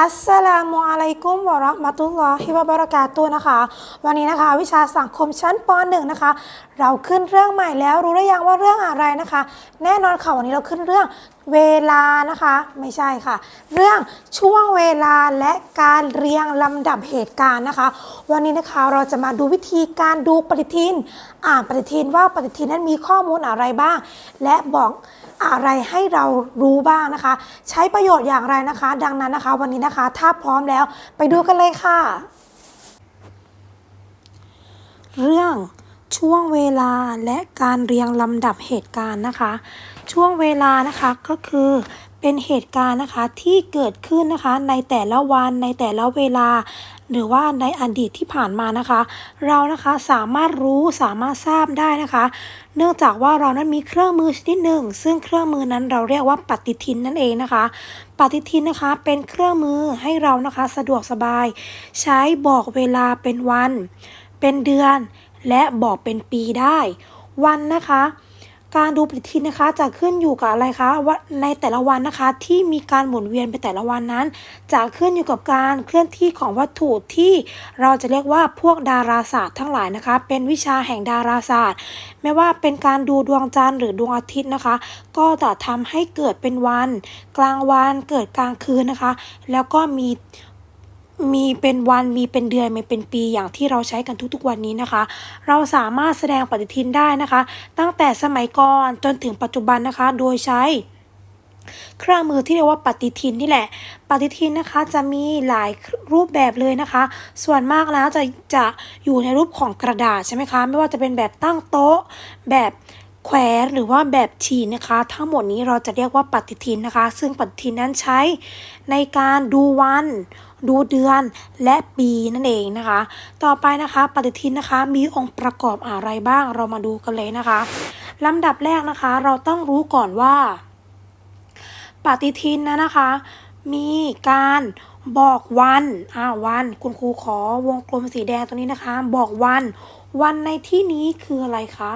อัสสลามุอะลัยกุมวะเราะมะตุลลอฮิวะบะเราะกาตุนะคะ วันนี้นะคะ วิชาสังคมชั้นป .1 นะคะเราขึ้นเรื่องใหม่แล้วรู้หรือยังว่าเรื่องอะไรนะคะ แน่นอนค่ะวันนี้เราขึ้นเรื่องเวลานะคะ ไม่ใช่ค่ะ เรื่องช่วงเวลาและการเรียงลำดับเหตุการณ์นะคะ วันนี้นะคะเราจะมาดูวิธีการดูปฏิทิน อ่านปฏิทินว่าปฏิทินนั้นมีข้อมูลอะไรบ้าง และบอกอะไรให้เรารู้บ้างนะคะ ใช้ประโยชน์อย่างไรนะคะ ดังนั้นนะคะ วันนี้นะคะ ถ้าพร้อมแล้วไปดูกันเลยค่ะ เรื่อง ช่วงเวลาและการเรียงลำดับเหตุการณ์นะคะ ช่วงเวลานะคะก็คือเป็นเหตุการณ์นะคะที่เกิดขึ้นนะคะในแต่ละวันในแต่ละเวลา หรือว่าในอดีตที่ผ่านมานะคะ เรานะคะสามารถรู้สามารถทราบได้นะคะ เนื่องจากว่าเรานั้นมีเครื่องมือชนิดหนึ่ง ซึ่งเครื่องมือนั้นเราเรียกว่าปฏิทินนั่นเองนะคะ ปฏิทินนะคะเป็นเครื่องมือให้เรานะคะสะดวกสบาย ใช้บอกเวลาเป็นวัน เป็นเดือน และบอกเป็นปีได้ วันนะคะ การดูปฏิทินนะคะจะขึ้นอยู่กับอะไรคะว่าในแต่ละวันนะคะที่มีการหมุนเวียนไปแต่ละวันนั้น จะขึ้นอยู่กับการเคลื่อนที่ของวัตถุที่เราจะเรียกว่าพวกดาราศาสตร์ทั้งหลายนะคะ เป็นวิชาแห่งดาราศาสตร์ ไม่ว่าเป็นการดูดวงจันทร์หรือดวงอาทิตย์นะคะ ก็จะทำให้เกิดเป็นวัน กลางวันเกิดกลางคืนนะคะ แล้วก็มี มีเป็นวันมีเป็นเดือนมีเป็นปีอย่างที่เราใช้กันทุกๆวันนี้นะคะ เราสามารถแสดงปฏิทินได้นะคะ ตั้งแต่สมัยก่อนจนถึงปัจจุบันนะคะ โดยใช้เครื่องมือที่เรียกว่าปฏิทินนี่แหละ ปฏิทินนะคะจะมีหลายรูปแบบเลยนะคะ ส่วนมากแล้วจะจะอยู่ในรูปของกระดาษใช่ไหมคะ ไม่ว่าจะเป็นแบบตั้งโต๊ะ แบบ แขวนหรือว่าแบบฉีนนะคะ ทั้งหมดนี้เราจะเรียกว่าปฏิทินนะคะ ซึ่งปฏิทินนั้นใช้ในการดูวัน ดูเดือนและปีนั่นเองนะคะ ต่อไปนะคะปฏิทินนะคะมีองค์ประกอบอะไรบ้างเรามาดูกันเลยนะคะลำดับแรกนะคะเราต้องรู้ก่อนว่า ปฏิทินนะนะคะ มีการบอกวันอ่าวันคุณครูขอวงกลมสีแดงตรงนี้นะคะ บอกวัน วันในที่นี้คืออะไรคะ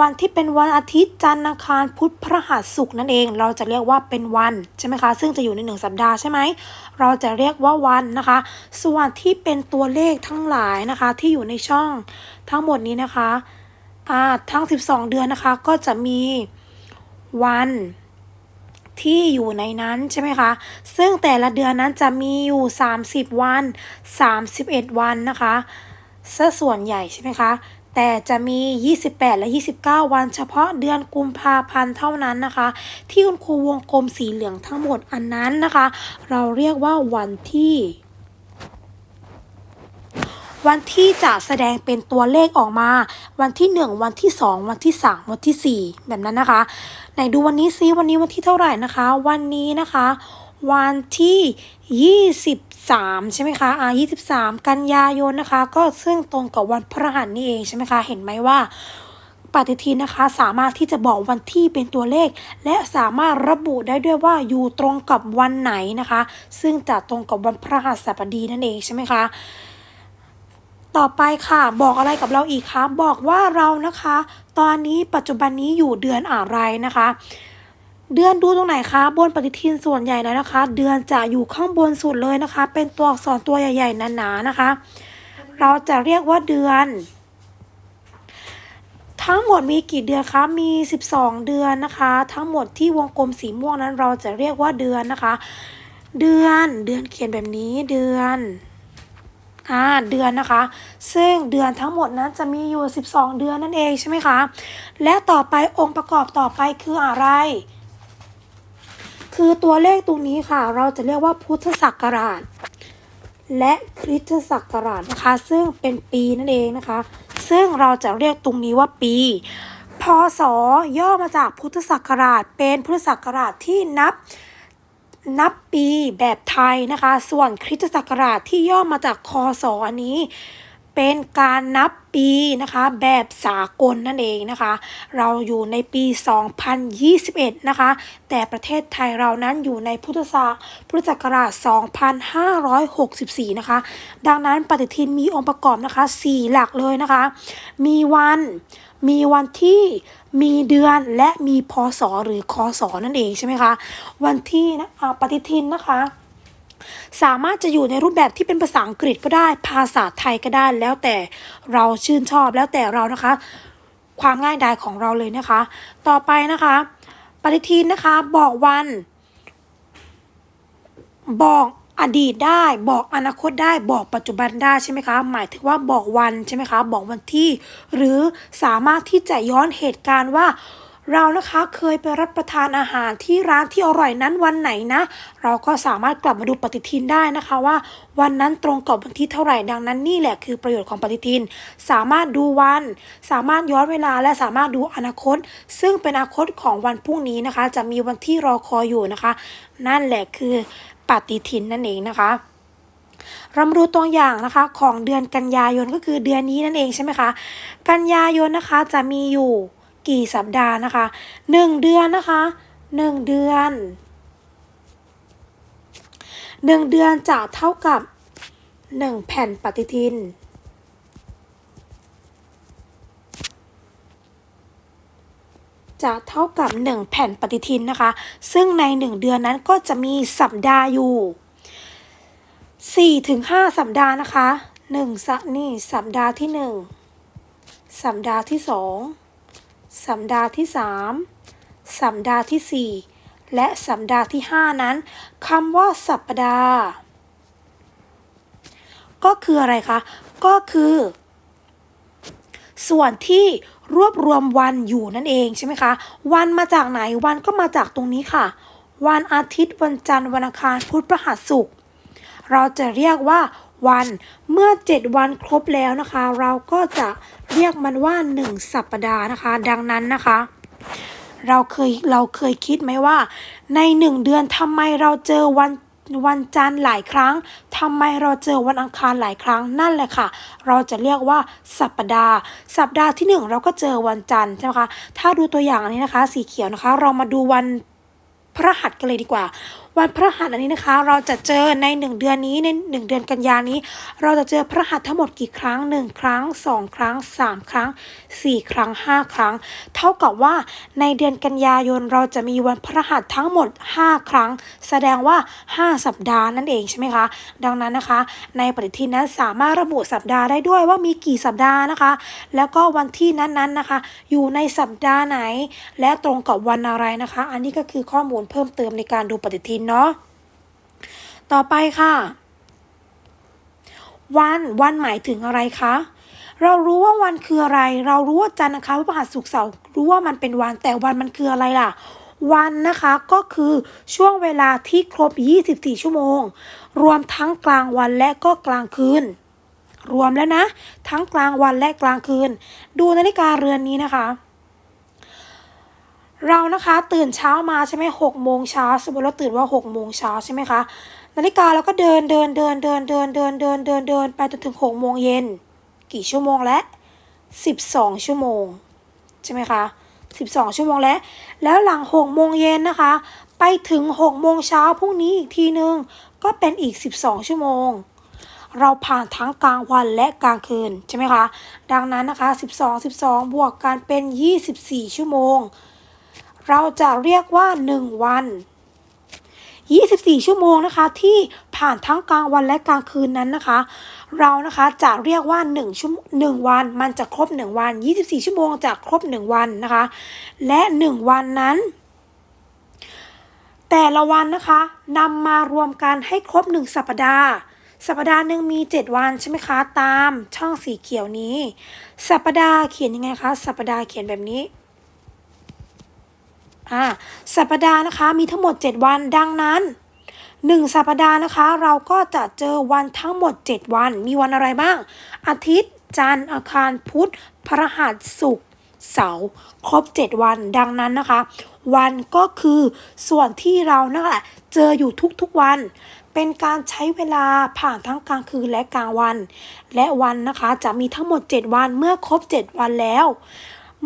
วันที่เป็นวันอาทิตย์จันทร์อังคารพุธพฤหัสศุกร์นั่นเอง เราจะเรียกว่าเป็นวันใช่ไหมคะ ซึ่งจะอยู่ในหนึ่งสัปดาห์ใช่ไหมเราจะเรียกว่าวันนะคะ ส่วนที่เป็นตัวเลขทั้งหลายนะคะ ที่อยู่ในช่องทั้งหมดนี้นะคะอ่าทั้ง 12 เดือนนะคะ ก็จะมีวันที่อยู่ในนั้นใช่ไหมคะ ซึ่งแต่ละเดือนนั้นจะมีอยู่ 30 วัน 31 วันนะคะซะส่วนใหญ่ใช่ไหมคะ แต่จะมี 28 และ 29 วันเฉพาะเดือนกุมภาพันธ์เท่านั้นนะคะ ที่คุณครูวงกลมสีเหลืองทั้งหมดอันนั้นนะคะ เราเรียกว่าวันที่วันที่จะแสดงเป็นตัวเลขออกมา วันที่ 1 วันที่ 2 วันที่ 3 วันที่ 4 แบบนั้นนะคะ ไหนดูวันนี้ซิวันนี้วันที่เท่าไหร่นะคะ วันนี้นะคะ วันที่ 23 ใช่ไหมคะอ่า23 กันยายนนะคะ ก็ซึ่งตรงกับวันพฤหัสนี่เองใช่ไหมคะ เห็นไหมว่าปฏิทินนะคะสามารถที่จะบอกวันที่เป็นตัวเลข และสามารถระบุได้ด้วยว่าอยู่ตรงกับวันไหนนะคะ ซึ่งจะตรงกับวันพฤหัสบดีนั่นเองใช่ไหมคะต่อไปค่ะ บอกอะไรกับเราอีกคะบอกว่าเรานะคะ ตอนนี้ปัจจุบันนี้อยู่เดือนอะไรนะคะ เดือนดูตรงไหนคะ บนปฏิทินส่วนใหญ่แล้วนะคะ เดือนจะอยู่ข้างบนสุดเลยนะคะ เป็นตัวอักษรตัวใหญ่ๆหนาๆนะคะ เราจะเรียกว่าเดือน ทั้งหมดมีกี่เดือนคะมี 12 เดือนนะคะ ทั้งหมดที่วงกลมสีม่วงนั้น เราจะเรียกว่าเดือนนะคะ เดือนเดือนเขียนแบบนี้เดือนอ่าเดือนนะคะ ซึ่งเดือนทั้งหมดนั้นจะมีอยู่ 12 เดือนนั่นเองใช่ไหมคะ และต่อไปองค์ประกอบต่อไปคืออะไร คือตัวเลขตรงนี้ค่ะ เราจะเรียกว่าพุทธศักราช และคริสตศักราชนะคะ ซึ่งเป็นปีนั่นเองนะคะ ซึ่งเราจะเรียกตรงนี้ว่าปี พศย่อมาจากพุทธศักราช เป็นพุทธศักราชที่นับนับปีแบบไทยนะคะ ส่วนคริสตศักราชที่ย่อมาจากคศอันนี้ เป็นการนับปีนะคะแบบสากลนั่นเองนะคะ เราอยู่ในปี 2021 นะคะ แต่ประเทศไทยเรานั้นอยู่ในพุทธศักพุทธศักราช 2564 นะคะ ดังนั้นปฏิทินมีองค์ประกอบนะคะ 4 หลักเลยนะคะ มีวันมีวันที่มีเดือนและมีพศหรือคศนั่นเองใช่ไหมคะ วันที่นะอ่าปฏิทินนะคะ สามารถจะอยู่ในรูปแบบที่เป็นภาษาอังกฤษก็ได้ ภาษาไทยก็ได้ แล้วแต่เราชื่นชอบแล้วแต่เรานะคะ ความง่ายดายของเราเลยนะคะ ต่อไปนะคะ ปฏิทินนะคะบอกวัน บอกอดีตได้บอกอนาคตได้บอกปัจจุบันได้ใช่ไหมคะ หมายถึงว่าบอกวันใช่ไหมคะ บอกวันที่ หรือสามารถที่จะย้อนเหตุการณ์ว่า เรานะคะเคยไปรับประทานอาหารที่ร้านที่อร่อยนั้นวันไหนนะ เราก็สามารถกลับมาดูปฏิทินได้นะคะว่า วันนั้นตรงกับวันที่เท่าไหร่ดังนั้นนี่แหละคือประโยชน์ของปฏิทิน สามารถดูวัน สามารถย้อนเวลาและสามารถดูอนาคต ซึ่งเป็นอนาคตของวันพรุ่งนี้นะคะ จะมีวันที่รอคอยอยู่นะคะ นั่นแหละคือปฏิทินนั่นเองนะคะเรามาดูตัวอย่างนะคะของเดือนกันยายนก็คือเดือนนี้นั่นเองใช่ไหมคะ กันยายนนะคะจะมีอยู่ กี่สัปดาห์นะคะหนึ่งเดือนนะคะหนึ่งเดือนหนึ่งเดือนจะเท่ากับหนึ่งแผ่นปฏิทิน จะเท่ากับ 1 แผ่นปฏิทินนะคะ ซึ่งใน 1 เดือนนั้นก็จะมีสัปดาห์อยู่4ถึงสัปดาห์นะคะ1สัปนี่สัปดาห์ที่ 1 สัปดาห์ที่ 2 สัปดาห์ที่ 3 สัปดาห์ที่ 4 และสัปดาห์ที่ 5 นั้นคำว่าสัปดาห์ ก็คืออะไรคะ ก็คือ ส่วนที่รวบรวมวันอยู่นั่นเองใช่ไหมคะ วันมาจากไหนวันก็มาจากตรงนี้ค่ะ วันอาทิตย์วันจันทร์วันอังคารพุธพฤหัสศุกร์เราจะเรียกว่า วัน เมื่อ 7 วันครบแล้วนะคะ เราก็จะเรียกมันว่า 1 สัปดาห์นะคะ ดังนั้นนะคะ เราเคยเราเคยคิดไหมว่า ในหนึ่งเดือนทำไมเราเจอวันวันจันทร์หลายครั้งทำไมเราเจอวันอังคารหลายครั้งนั่นแหละค่ะ เราจะเรียกว่าสัปดาห์ สัปดาห์ที่หนึ่งเราก็เจอวันจันทร์ใช่ไหมคะ ถ้าดูตัวอย่างอันนี้นะคะ สีเขียวนะคะ เรามาดูวันพระหัสกันเลยดีกว่า วันพระหัสอันนี้นะคะ เราจะเจอในหนึ่งเดือนนี้ในหนึ่งเดือนกันยานี้ เราจะเจอพระหัสทั้งหมดกี่ครั้งหนึ่งครั้งสองครั้งสามครั้งสี่ครั้งห้าครั้ง เท่ากับว่าในเดือนกันยายนเราจะมีวันพระหัสทั้งหมด 5 ครั้ง แสดงว่า 5 สัปดาห์นั่นเองใช่ไหมคะ ดังนั้นนะคะ ในปฏิทินนั้นสามารถระบุสัปดาห์ได้ด้วยว่ามีกี่สัปดาห์นะคะ แล้วก็วันที่นั้นๆนะคะ อยู่ในสัปดาห์ไหน และตรงกับวันอะไรนะคะ อันนี้ก็คือข้อมูลเพิ่มเติมในการดูปฏิทินเนาะต่อไปค่ะ วันวันหมายถึงอะไรคะเรารู้ว่าวันคืออะไร เรารู้ว่าจันทร์อังคารพฤหัสศุกร์เสาร์รู้ว่ามันเป็นวันแต่วันมันคืออะไรล่ะ วันนะคะก็คือช่วงเวลาที่ครบ 24 ชั่วโมง รวมทั้งกลางวันและก็กลางคืน รวมแล้วนะ ทั้งกลางวันและกลางคืน ดูนาฬิกาเรือนนี้นะคะ เรานะคะตื่นเช้ามาใช่ไหมหกโมงเช้าสมมติเราตื่นว่าหกโมงเช้าใช่ไหมคะนาฬิกาเราก็เดินเดินเดินเดินเดินเดินเดินเดินเดินไปจนถึงหกโมงเย็นกี่ชั่วโมงแล้วสิบสองชั่วโมงใช่ไหมคะสิบสองชั่วโมงแล้ว แล้วหลังหกโมงเย็นนะคะ ไปถึงหกโมงเช้าพรุ่งนี้อีกทีนึง ก็เป็นอีกสิบสองชั่วโมง เราผ่านทั้งกลางวันและกลางคืนใช่ไหมคะ ดังนั้นนะคะ12 12บวกกันเป็น24ชั่วโมง เราจะเรียกว่า 1 วัน 24 ชั่วโมงนะคะ ที่ผ่านทั้งกลางวันและกลางคืนนั้นนะคะ เรานะคะจะเรียกว่า1ชั่วหนึ่งวัน มันจะครบ 1 วัน 24 ชั่วโมงจะครบ 1 วันนะคะ และ 1 วันนั้น แต่ละวันนะคะนำมารวมกันให้ครบ 1 สัปดาห์สัปดาห์หนึ่งมี 7 วันใช่ไหมคะ ตามช่องสีเขียวนี้ สัปดาห์เขียนยังไงคะ สัปดาห์เขียนแบบนี้ อ่าสัปดาห์นะคะมีทั้งหมด 7 วันดังนั้น 1 สัปดาห์นะคะ เราก็จะเจอวันทั้งหมด 7 วัน มีวันอะไรบ้าง อาทิตย์จันทร์อังคารพุธพฤหัสศุกร์เสาร์ครบ 7 วันดังนั้นนะคะ วันก็คือส่วนที่เรานั่นแหละเจออยู่ทุกๆวันเเป็นการใช้เวลาผ่านทั้งกลางคืนและกลางวัน และวันนะคะจะมีทั้งหมด 7 วันเมื่อครบ 7 วันแล้ว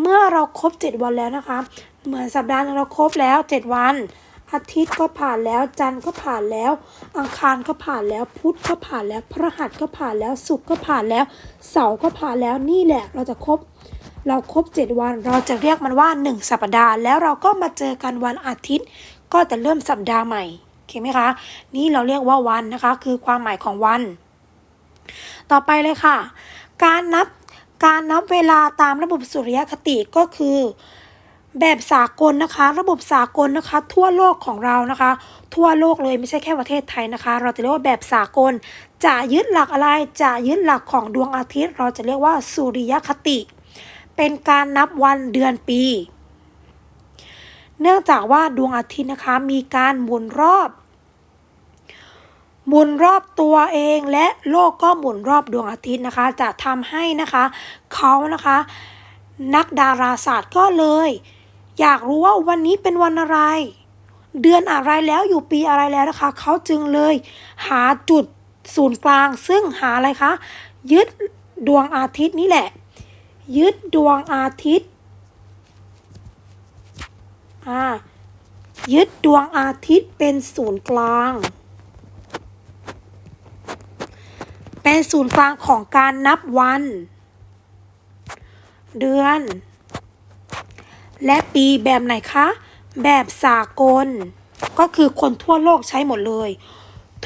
เมื่อเราครบ 7 วันแล้วนะคะ เหมือนสัปดาห์นึงเราครบแล้ว 7 วัน อาทิตย์ก็ผ่านแล้วจันทร์ก็ผ่านแล้ว อังคารก็ผ่านแล้วพุธก็ผ่านแล้วพฤหัสก็ผ่านแล้วศุกร์ก็ผ่านแล้ว เสาร์ก็ผ่านแล้วนี่แหละเราจะครบเราครบ 7 วันเราจะเรียกมันว่า 1 สัปดาห์แล้วเราก็มาเจอกันวันอาทิตย์ ก็จะเริ่มสัปดาห์ใหม่โอเคไหมคะ นี่เราเรียกว่าวันนะคะ คือความหมายของวัน ต่อไปเลยค่ะ การนับการนับเวลาตามระบบสุริยคติก็คือ แบบสากลนะคะ ระบบสากลนะคะ ทั่วโลกของเรานะคะ ทั่วโลกเลยไม่ใช่แค่ประเทศไทยนะคะ เราจะเรียกว่าแบบสากล จะยึดหลักอะไรจะยึดหลักของดวงอาทิตย์ เราจะเรียกว่าสุริยคติ เป็นการนับวันเดือนปี เนื่องจากว่าดวงอาทิตย์นะคะมีการหมุนรอบหมุนรอบตัวเองและโลกก็หมุนรอบดวงอาทิตย์นะคะ จะทำให้นะคะเขานะคะ นักดาราศาสตร์ก็เลย อยากรู้ว่าวันนี้เป็นวันอะไร เดือนอะไรแล้วอยู่ปีอะไรแล้วนะคะ เขาจึงเลยหาจุดศูนย์กลาง ซึ่งหาอะไรคะ ยึดดวงอาทิตย์นี่แหละ ยึดดวงอาทิตย์อ่ายึดดวงอาทิตย์เป็นศูนย์กลาง เป็นศูนย์กลางของการนับวัน เดือน ปีแบบไหนคะ แบบสากล ก็คือคนทั่วโลกใช้หมดเลย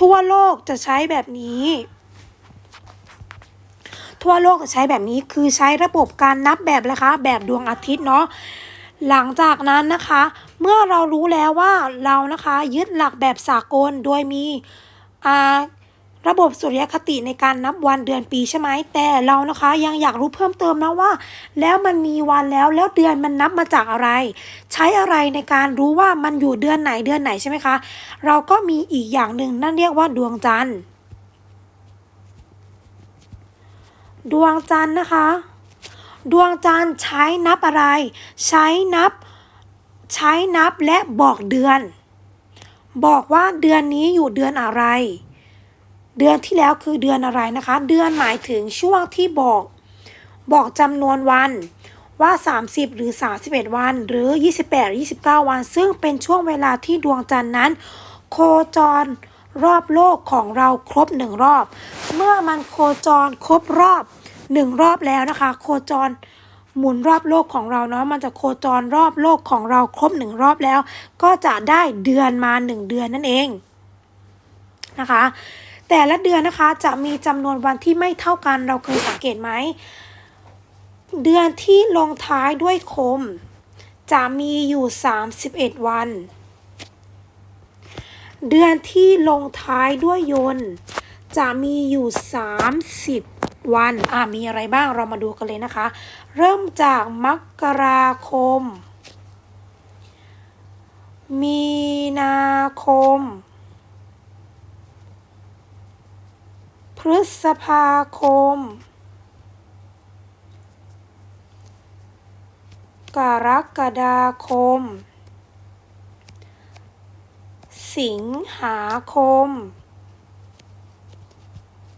ทั่วโลกจะใช้แบบนี้ ทั่วโลกจะใช้แบบนี้คือใช้ระบบการนับแบบนะคะ แบบดวงอาทิตย์เนาะหลังจากนั้นนะคะ เมื่อเรารู้แล้วว่าเรานะคะยึดหลักแบบสากลโดยมีอ่า ระบบสุริยคติในการนับวันเดือนปีใช่ไหมแต่เรานะคะยังอยากรู้เพิ่มเติมนะว่า แล้วมันมีวันแล้วแล้วเดือนมันนับมาจากอะไร ใช้อะไรในการรู้ว่ามันอยู่เดือนไหนเดือนไหนใช่ไหมคะ เราก็มีอีกอย่างหนึ่งนั่นเรียกว่าดวงจันทร์ ดวงจันทร์นะคะ ดวงจันทร์ใช้นับอะไร ใช้นับใช้นับและบอกเดือน บอกว่าเดือนนี้อยู่เดือนอะไร เดือนที่แล้วคือเดือนอะไรนะคะ เดือนหมายถึงช่วงที่บอก บอกจำนวนวันว่า 30 หรือ 31 วัน หรือ 28 หรือ 29 วัน ซึ่งเป็นช่วงเวลาที่ดวงจันทร์นั้น โคจรรอบโลกของเราครบหนึ่งรอบ เมื่อมันโคจรครบรอบหนึ่งรอบแล้วนะคะ โคจรหมุนรอบโลกของเราเนาะมันจะโคจรรอบโลกของเราครบหนึ่งรอบแล้ว ก็จะได้เดือนมาหนึ่งเดือนนั่นเองนะคะ แต่ละเดือนนะคะจะมีจำนวนวันที่ไม่เท่ากันเราเคยสังเกตไหม เดือนที่ลงท้ายด้วยคม จะมีอยู่ 31 วัน เดือนที่ลงท้ายด้วยยนจะมีอยู่ 30 วัน อะมีอะไรบ้างเรามาดูกันเลยนะคะ เริ่มจากมกราคม มีนาคม พฤ ษภาคม กรกฎาคม สิงหาคม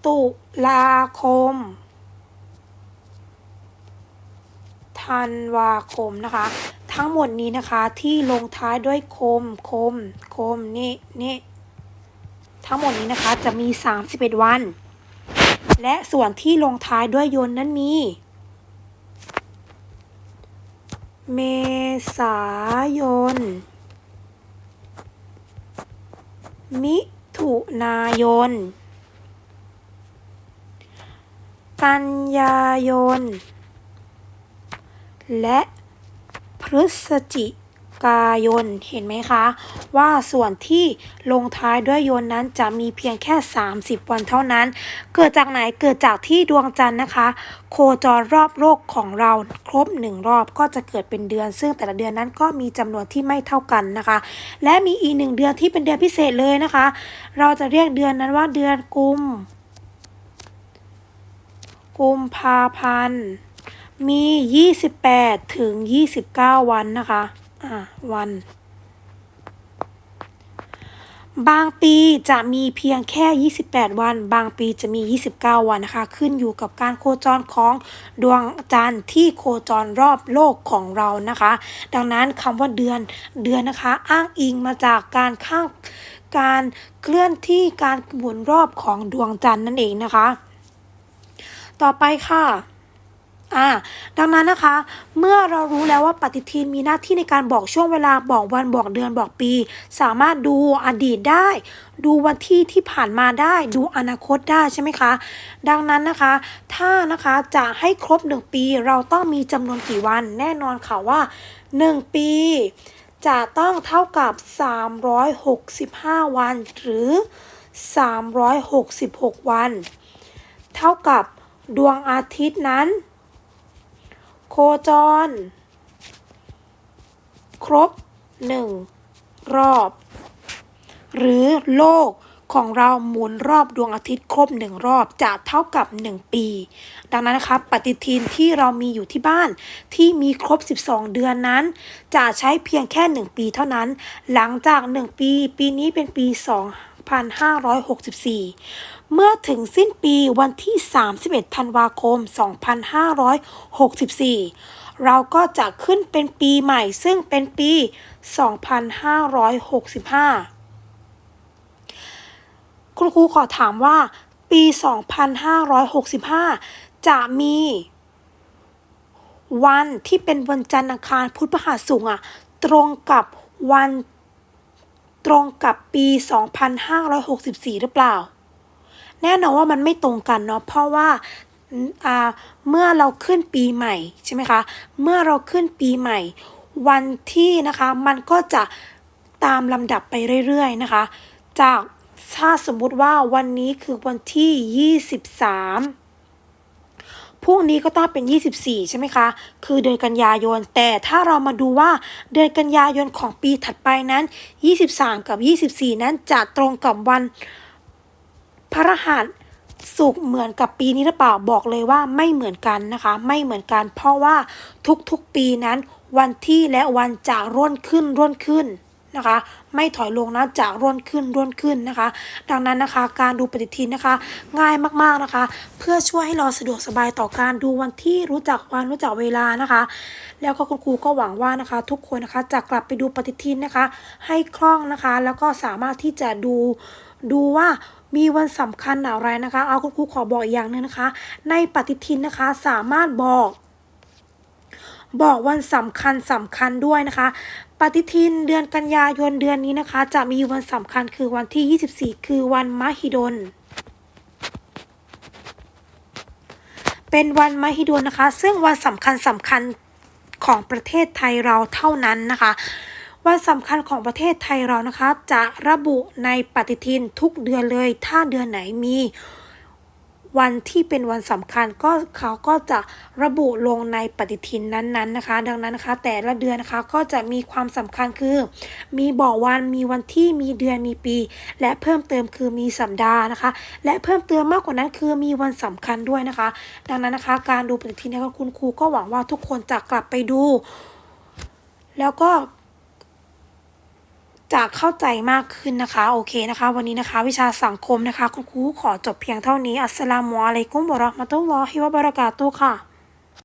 ตุลาคม ธันวาคมนะคะ ทั้งหมดนี้นะคะที่ลงท้ายด้วยคม คม คม นี่นี่ทั้งหมดนี้นะคะจะมี 31 วัน และส่วนที่ลงท้ายด้วยยนนั้นมี เมษายน มิถุนายน กันยายน และพฤศจิก กายนเห็นไหมคะ ว่าส่วนที่ลงท้ายด้วยยนนั้นจะมีเพียงแค่ 30 วันเท่านั้น เกิดจากไหนเกิดจากที่ดวงจันทร์นะคะ โคจรรอบโลกของเราครบหนึ่งรอบก็จะเกิดเป็นเดือน ซึ่งแต่ละเดือนนั้นก็มีจำนวนที่ไม่เท่ากันนะคะ และมีอีกหนึ่งเดือนที่เป็นเดือนพิเศษเลยนะคะ เราจะเรียกเดือนนั้นว่าเดือนกุมกุมภาพันธ์มี 28 ถึง 29 วันนะคะ อ่าวัน บางปีจะมีเพียงแค่ 28 วัน บางปีจะมี 29 วันนะคะ ขึ้นอยู่กับการโคจรของดวงจันทร์ที่โคจรรอบโลกของเรานะคะ ดังนั้นคำว่าเดือนเดือนนะคะ อ้างอิงมาจากการข้างการเคลื่อนที่การหมุนรอบของดวงจันทร์นั่นเองนะคะ ต่อไปค่ะ อ่าดังนั้นนะคะ เมื่อเรารู้แล้วว่าปฏิทินมีหน้าที่ในการบอกช่วงเวลาบอกวันบอกเดือนบอกปี สามารถดูอดีตได้ ดูวันที่ที่ผ่านมาได้ดูอนาคตได้ใช่ไหมคะ ดังนั้นนะคะ ถ้านะคะจะให้ครบ 1 ปีเราต้องมีจำนวนกี่วัน แน่นอนค่ะว่า 1 ปี จะต้องเท่ากับ 365 วัน หรือ 366 วัน เท่ากับดวงอาทิตย์นั้น จร ครบหนึ่งรอบ หรือโลกของเราหมุนรอบดวงอาทิตย์ครบหนึ่งรอบจะเท่ากับ 1 ปี ดังนั้นนะคะปฏิทินที่เรามีอยู่ที่บ้านที่มีครบ 12 เดือนนั้น จะใช้เพียงแค่ 1 ปีเท่านั้น หลังจาก 1 ปี ปีนี้เป็นปี 2564 เมื่อถึงสิ้นปีวันที่ 31 ธันวาคม 2564 เราก็จะขึ้นเป็นปีใหม่ซึ่งเป็นปี 2565 คุณครูขอถามว่า ปี 2565 จะมีวันที่เป็นวันจันทร์อังคารพุธพฤหัสศุกอะ ตรงกับวัน ตรงกับปี 2564 หรือเปล่า แน่นอนว่ามันไม่ตรงกันเนาะเพราะว่าอ่าเมื่อเราขึ้นปีใหม่ใช่ไหมคะ เมื่อเราขึ้นปีใหม่ วันที่นะคะมันก็จะตามลำดับไปเรื่อยๆนะคะ จากถ้าสมมุติว่าวันนี้คือวันที่ 23 พรุ่งนี้ก็ต้องเป็น 24 ใช่ไหมคะ คือเดือนกันยายน แต่ถ้าเรามาดูว่าเดือนกันยายนของปีถัดไปนั้น 23 กับ 24 นั้นจะตรงกับวันพระรหัสสุกเหมือนกับปีนี้หรือเปล่าบอกเลยว่าไม่เหมือนกันนะคะ ไม่เหมือนกัน เพราะว่าทุกๆปีนั้นวันที่และวันจะร่วนขึ้นร่วนขึ้น นะคะ ไม่ถอยลงนะจะร่วนขึ้นร่วนขึ้นนะคะ ดังนั้นนะคะการดูปฏิทินนะคะ ง่ายมากๆนะคะ เพื่อช่วยให้เราสะดวกสบายต่อการดูวันที่รู้จักวันรู้จักเวลานะคะ แล้วก็คุณครูก็หวังว่านะคะ ทุกคนนะคะจะกลับไปดูปฏิทินนะคะ ให้คล่องนะคะ แล้วก็สามารถที่จะดูดูว่ามีวันสำคัญอะไรนะคะ เอาคุณครูขอบอกอีกอย่างหนึงนะคะ ในปฏิทินนะคะสามารถบอก บอกวันสำคัญสำคัญด้วยนะคะ ปฏิทินเดือนกันยายนเดือนนี้นะคะ จะมีวันสำคัญคือวันที่ 24 คือวันมหิดล เป็นวันมหิดลนะคะ ซึ่งวันสำคัญสำคัญของประเทศไทยเราเท่านั้นนะคะวันสำคัญของประเทศไทยเรานะคะ จะระบุในปฏิทินทุกเดือนเลย ถ้าเดือนไหนมี วันที่เป็นวันสำคัญก็เขาก็จะระบุลงในปฏิทินนั้นๆนะคะ ดังนั้นนะคะ แต่ละเดือนนะคะก็จะมีความสำคัญคือ มีบอกวันมีวันที่มีเดือนมีปี และเพิ่มเติมคือมีสัปดาห์นะคะ และเพิ่มเติมมากกว่านั้นคือมีวันสำคัญด้วยนะคะ ดังนั้นนะคะ การดูปฏิทินนะคะคุณครูก็หวังว่าทุกคนจะกลับไปดู แล้วก็ จะเข้าใจมากขึ้นนะคะโอเคนะคะ วันนี้นะคะ วิชาสังคมนะคะ คุณครูขอจบเพียงเท่านี้อัสสลามุอะลัยกุมบะราะมะตุลลอฮิวะบะเราะกาตุค่ะ